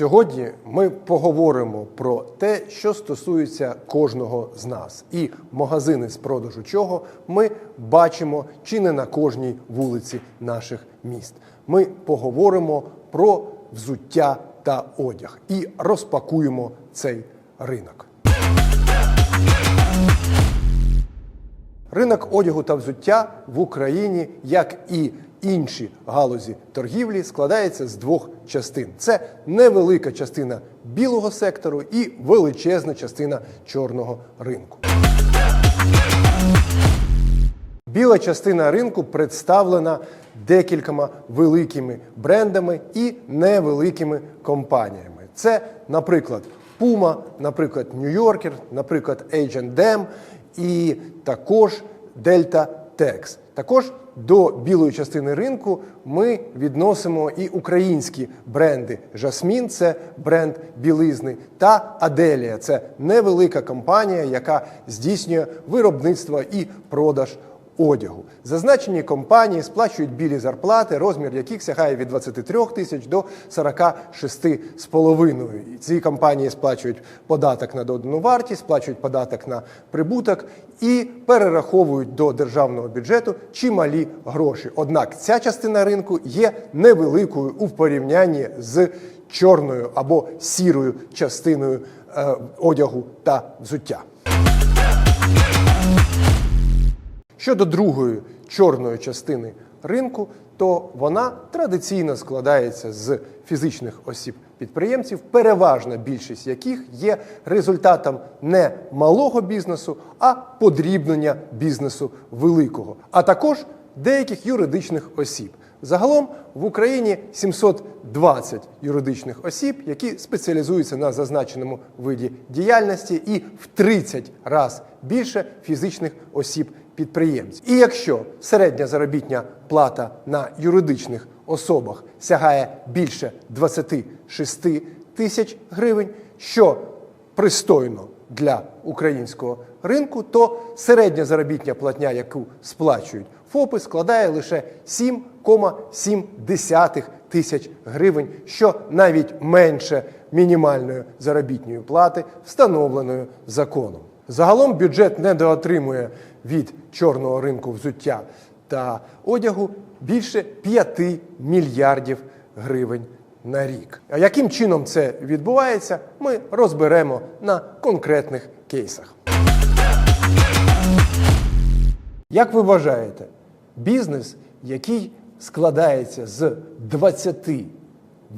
Сьогодні ми поговоримо про те, що стосується кожного з нас, і магазини з продажу чого ми бачимо чи не на кожній вулиці наших міст. Ми поговоримо про взуття та одяг і розпакуємо цей ринок. Ринок одягу та взуття в Україні, як і інші галузі торгівлі, складається з двох частин: це невелика частина білого сектору і величезна частина чорного ринку. Біла частина ринку представлена декількома великими брендами і невеликими компаніями. Це, наприклад, Puma, наприклад, New Yorker, наприклад, H&M і також Delta Tex. Також до білої частини ринку ми відносимо і українські бренди. Жасмін це бренд білизни, та Аделія це невелика компанія, яка здійснює виробництво і продаж одягу. Зазначені компанії сплачують білі зарплати, розмір яких сягає від 23 тисяч до 46,5. І Ці компанії сплачують податок на додану вартість, сплачують податок на прибуток і перераховують до державного бюджету чималі гроші. Однак ця частина ринку є невеликою у порівнянні з чорною або сірою частиною е, одягу та взуття. Щодо другої чорної частини ринку, то вона традиційно складається з фізичних осіб-підприємців, переважна більшість яких є результатом не малого бізнесу, а подрібнення бізнесу великого, а також деяких юридичних осіб. Загалом в Україні 720 юридичних осіб, які спеціалізуються на зазначеному виді діяльності, і в 30 разів більше фізичних осіб підприємців. І якщо середня заробітня плата на юридичних особах сягає більше 26 тисяч гривень, що пристойно для українського ринку, то середня заробітня платня, яку сплачують ФОПи, складає лише 7,7 тисяч гривень, що навіть менше мінімальної заробітної плати, встановленої законом. Загалом бюджет недоотримує від чорного ринку взуття та одягу більше 5 мільярдів гривень на рік. А яким чином це відбувається, ми розберемо на конкретних кейсах. Як ви вважаєте, бізнес, який складається з 20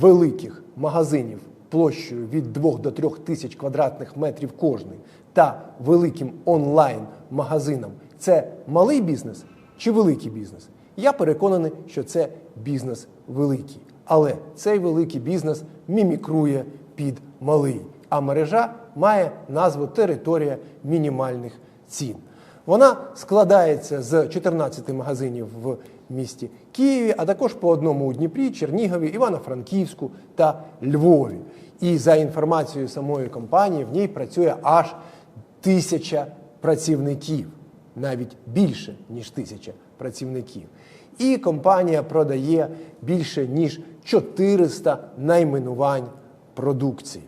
великих магазинів площею від 2 до 3 тисяч квадратних метрів кожний та великим онлайн-магазином, це малий бізнес чи великий бізнес? Я переконаний, що це бізнес великий. Але цей великий бізнес мімікрує під малий, а мережа має назву територія мінімальних цін. Вона складається з 14 магазинів в місті Києві, а також по одному у Дніпрі, Чернігові, Івано-Франківську та Львові. І за інформацією самої компанії, в ній працює аж тисяча працівників, навіть більше ніж тисяча працівників. І компанія продає більше ніж 400 найменувань продукції.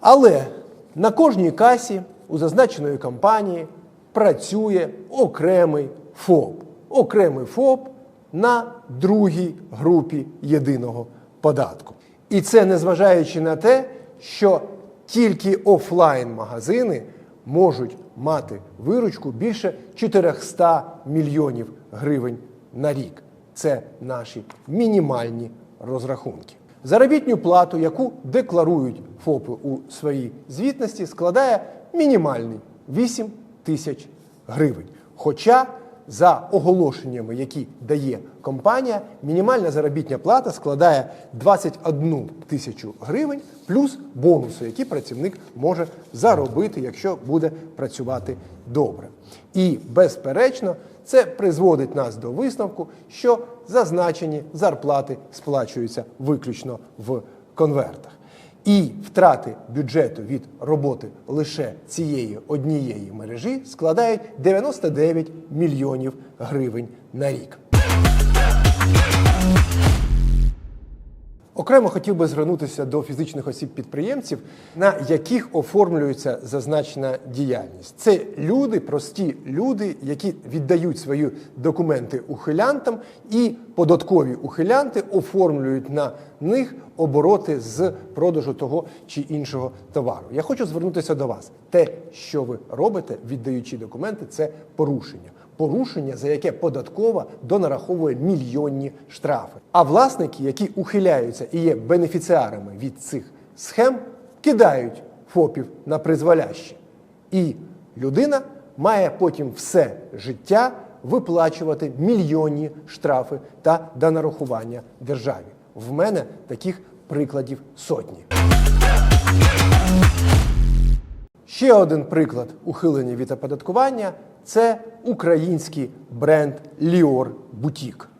Але на кожній касі у зазначеної компанії працює окремий ФОП. Окремий ФОП на другій групі єдиного податку. І це незважаючи на те, що тільки офлайн-магазини можуть мати виручку більше 400 мільйонів гривень на рік. Це наші мінімальні розрахунки. Заробітню плату, яку декларують ФОПи у своїй звітності, складає мінімальний 8 тисяч гривень. Хоча за оголошеннями, які дає компанія, мінімальна заробітня плата складає 21 тисячу гривень плюс бонуси, які працівник може заробити, якщо буде працювати добре. І безперечно, це призводить нас до висновку, що зазначені зарплати сплачуються виключно в конвертах. І втрати бюджету від роботи лише цієї однієї мережі складають 99 мільйонів гривень на рік. Окремо хотів би звернутися до фізичних осіб-підприємців, на яких оформлюється зазначена діяльність. Це люди, прості люди, які віддають свої документи ухилянтам, і податкові ухилянти оформлюють на них обороти з продажу того чи іншого товару. Я хочу звернутися до вас. Те, що ви робите, віддаючи документи, це порушення порушення, за яке податкова донараховує мільйонні штрафи. А власники, які ухиляються і є бенефіціарами від цих схем, кидають ФОПів на призволяще. І людина має потім все життя виплачувати мільйонні штрафи та донарахування державі. В мене таких прикладів сотні. Ще один приклад ухилення від оподаткування це український бренд Ліор Бутік.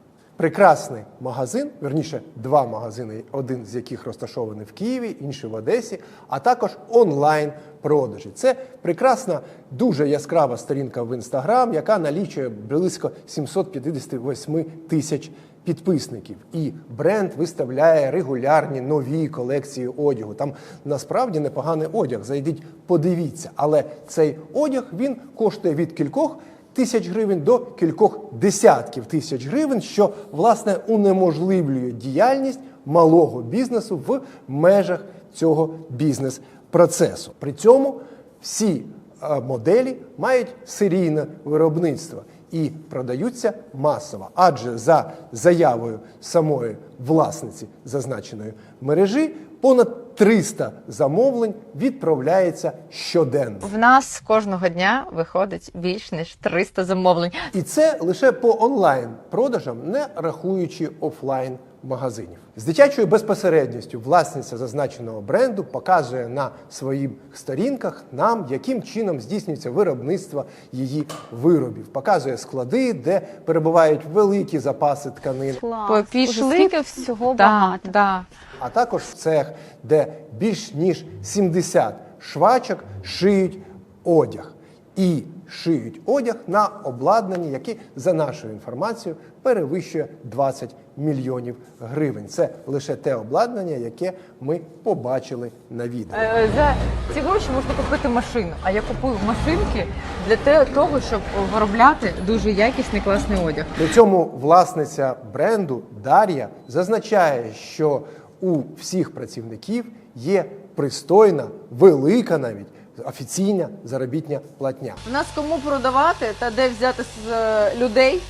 Прекрасний магазин, верніше, два магазини, один з яких розташований в Києві, інший в Одесі, а також онлайн-продажі. Це прекрасна, дуже яскрава сторінка в інстаграм, яка налічує близько 758 тисяч підписників. І бренд виставляє регулярні нові колекції одягу. Там насправді непоганий одяг. Зайдіть, подивіться. Але цей одяг він коштує від кількох тисяч гривень до кількох десятків тисяч гривень, що власне унеможливлює діяльність малого бізнесу в межах цього бізнес-процесу. При цьому всі е, моделі мають серійне виробництво і продаються масово, адже за заявою самої власниці зазначеної мережі понад 300 замовлень відправляється щоденно. В нас кожного дня виходить більш ніж 300 замовлень. І це лише по онлайн продажам, не рахуючи офлайн магазинів. З дитячою безпосередністю власниця зазначеного бренду показує на своїх сторінках нам, яким чином здійснюється виробництво її виробів. Показує склади, де перебувають великі запаси тканин, Клас. Пішли. Скільки всього Да, багато. да. а також в цех, де більш ніж 70 швачок шиють одяг. І шиють одяг на обладнанні, яке, за нашою інформацією, перевищує 20 мільйонів гривень. Це лише те обладнання, яке ми побачили на відео. Е, За ці гроші можна купити машину. А я купую машинки для того, щоб виробляти дуже якісний класний одяг. При цьому власниця бренду Дар'я зазначає, що у всіх працівників є пристойна, велика навіть офіційна заробітня платня. У нас кому продавати та де взяти з е, людей.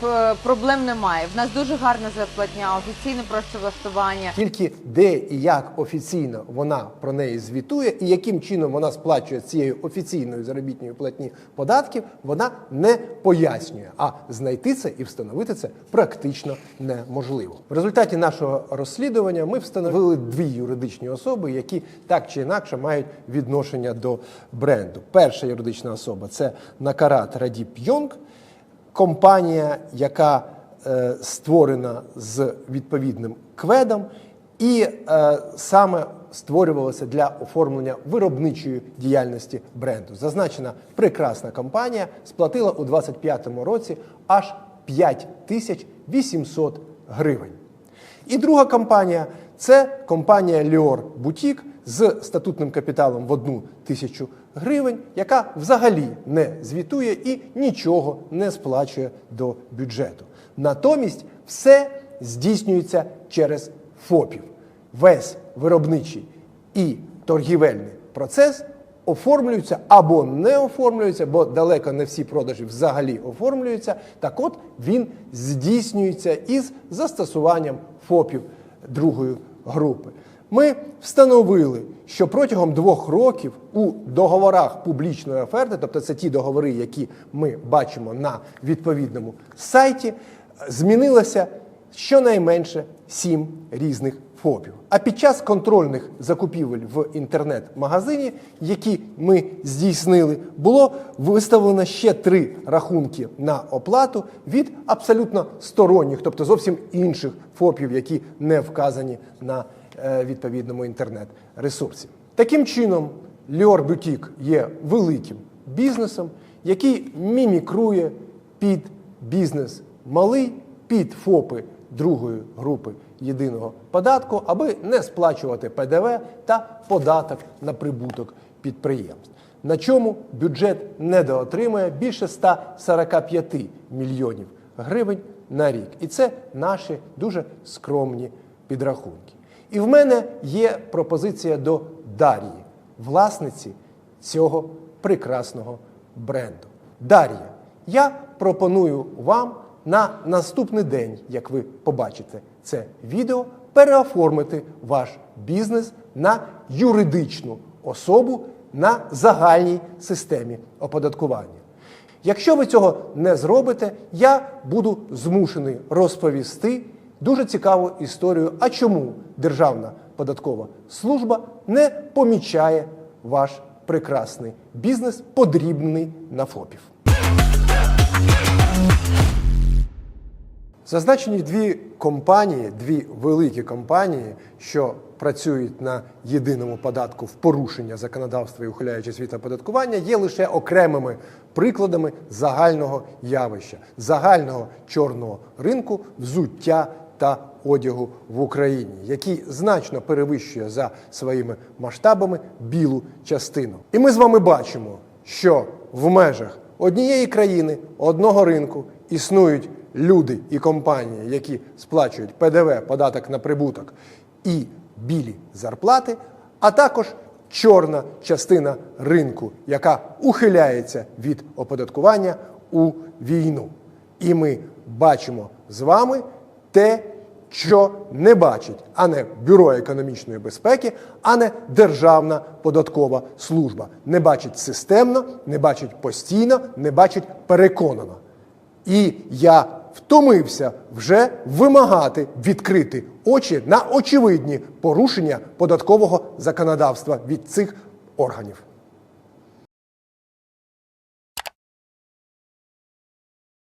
П- Проблем немає. В нас дуже гарна зарплатня, офіційне працевлаштування. Тільки де і як офіційно вона про неї звітує, і яким чином вона сплачує цією офіційною заробітною платні податків, вона не пояснює. А знайти це і встановити це практично неможливо. В результаті нашого розслідування ми встановили дві юридичні особи, які так чи інакше мають відношення до бренду. Перша юридична особа це Накарат Радіп Йонг, компанія, яка е, створена з відповідним кведом, і е, саме створювалася для оформлення виробничої діяльності бренду. Зазначена прекрасна компанія сплатила у 2025 році аж 5800 гривень. І друга компанія це компанія Lior Boutique з статутним капіталом в одну тисячу гривень, яка взагалі не звітує і нічого не сплачує до бюджету. Натомість все здійснюється через ФОПів. Весь виробничий і торгівельний процес оформлюються або не оформлюються, бо далеко не всі продажі взагалі оформлюються. Так от він здійснюється із застосуванням ФОПів другої групи. Ми встановили, що протягом двох років у договорах публічної оферти, тобто це ті договори, які ми бачимо на відповідному сайті, змінилося щонайменше сім різних ФОПів. А під час контрольних закупівель в інтернет-магазині, які ми здійснили, було виставлено ще три рахунки на оплату від абсолютно сторонніх, тобто зовсім інших ФОПів, які не вказані на відповідному інтернет-ресурсі. Таким чином, Lior Boutique є великим бізнесом, який мімікрує під бізнес малий, під ФОПи другої групи єдиного податку, аби не сплачувати ПДВ та податок на прибуток підприємств. На чому бюджет недоотримує більше 145 мільйонів гривень на рік. І це наші дуже скромні підрахунки. І в мене є пропозиція до Дар'ї, власниці цього прекрасного бренду. Дар'я, я пропоную вам на наступний день, як ви побачите це відео, переоформити ваш бізнес на юридичну особу на загальній системі оподаткування. Якщо ви цього не зробите, я буду змушений розповісти дуже цікаву історію, а чому Державна податкова служба не помічає ваш прекрасний бізнес, подрібний на ФОПів. Зазначені дві компанії, дві великі компанії, що працюють на єдиному податку в порушення законодавства і ухиляючись від оподаткування, є лише окремими прикладами загального явища, загального чорного ринку взуття та одягу в Україні, який значно перевищує за своїми масштабами білу частину. І ми з вами бачимо, що в межах однієї країни, одного ринку існують люди і компанії, які сплачують ПДВ, податок на прибуток і білі зарплати, а також чорна частина ринку, яка ухиляється від оподаткування у війну. І ми бачимо з вами те, що не бачить а не Бюро економічної безпеки, а не Державна податкова служба. Не бачить системно, не бачить постійно, не бачить переконано. І я втомився вже вимагати відкрити очі на очевидні порушення податкового законодавства від цих органів.